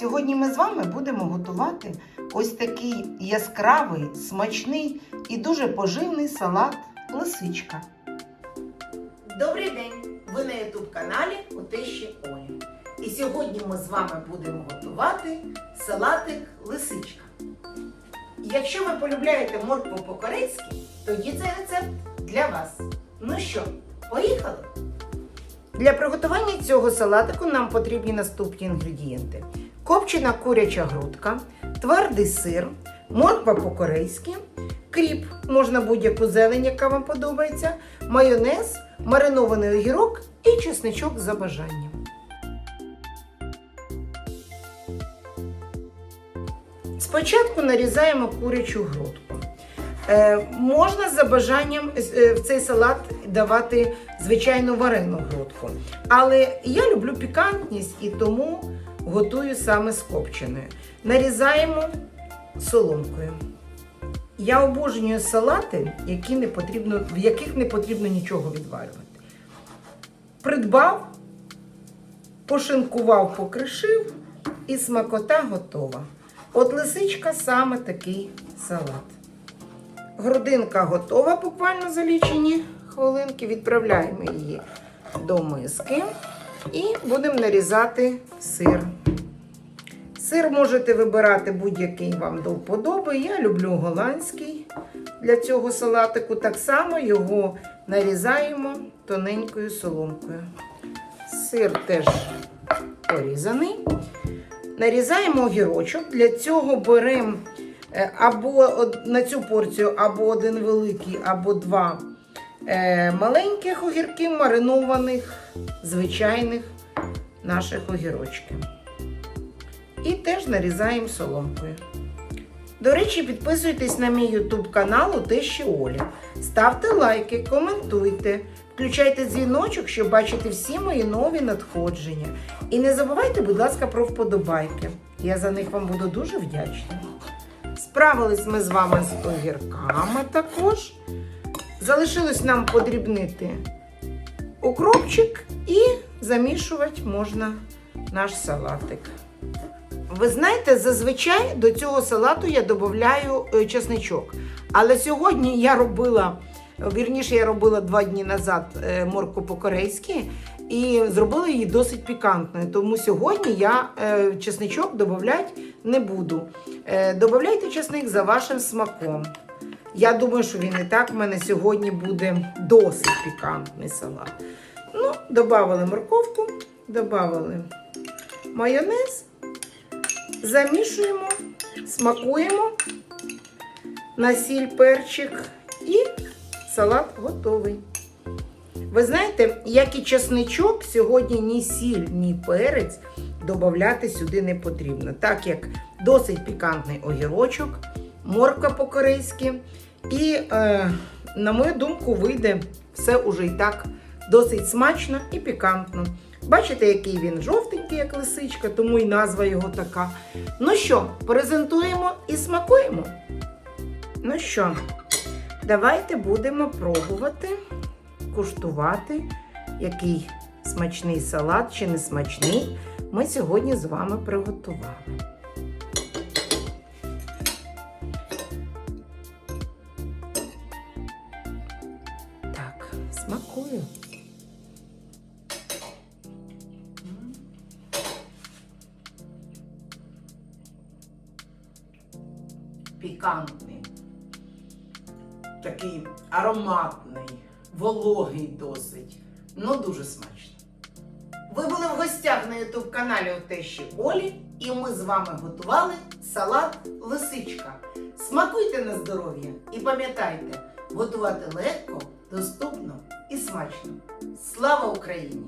Сьогодні ми з вами будемо готувати ось такий яскравий, смачний і дуже поживний салат лисичка. Добрий день! Ви на youtube каналі у тещі Олі. І сьогодні ми з вами будемо готувати салатик лисичка. Якщо ви полюбляєте моркву по-корейськи, тоді цей рецепт для вас. Ну що, поїхали? Для приготування цього салатику нам потрібні наступні інгредієнти: копчена куряча грудка, твердий сир, морква по-корейськи, кріп, можна будь-яку зелень, яка вам подобається, майонез, маринований огірок і чесничок за бажанням. Спочатку нарізаємо курячу грудку. Е, можна за бажанням е, в цей салат давати звичайну варену грудку. Але я люблю пікантність і тому готую саме з копченою. Нарізаємо соломкою. Я обожнюю салати, які не потрібно, в яких не потрібно нічого відварювати. Придбав, пошинкував, покришив і смакота готова. От лисичка саме такий салат. Грудинка готова буквально за лічені хвилинки. Відправляємо її до миски і будемо нарізати сир. Сир можете вибирати будь-який вам до вподоби. Я люблю голландський для цього салатику. Так само його нарізаємо тоненькою соломкою. Сир теж порізаний. Нарізаємо огірочок. Для цього беремо е, або на цю порцію або один великий, або два маленьких огірків, маринованих, звичайних наших огірочків. І теж нарізаємо соломкою. До речі, підписуйтесь на мій YouTube канал у Тещі Олі. Ставте лайки, коментуйте, включайте дзвіночок, щоб бачити всі мої нові надходження. І не забувайте, будь ласка, про вподобайки. Я за них вам буду дуже вдячна. Справились ми з вами з огірками також. Залишилось нам подрібнити укропчик і замішувати можна наш салатик. Ви знаєте, зазвичай до цього салату я додаю е, чесничок. Але сьогодні я робила, вірніше, я робила два дні назад е, морку по-корейськи і зробила її досить пікантною. Тому сьогодні я е, чесничок додавати не буду. Е, Додавайте чесник за вашим смаком. Я думаю, що він і так в мене сьогодні буде досить пікантний салат. Ну, додали морковку, додали майонез. Замішуємо, смакуємо на сіль перчик і салат готовий. Ви знаєте, як і чесничок, сьогодні ні сіль, ні перець додати сюди не потрібно, так як досить пікантний огірочок, морква по-корейськи. І, е, на мою думку, вийде все уже і так досить смачно і пікантно. Бачите, який він жовтенький, як лисичка, тому і назва його така. Ну що, презентуємо і смакуємо. Ну що, давайте будемо пробувати куштувати, який смачний салат чи не смачний ми сьогодні з вами приготували. Смакую. Пікантний, такий ароматний, вологий досить. Ну, дуже смачно. Ви були в гостях на ютуб каналі у Тещі Олі, і ми з вами готували салат лисичка. Смакуйте на здоров'я і пам'ятайте, готувати легко, доступно і смачно. Слава Україні!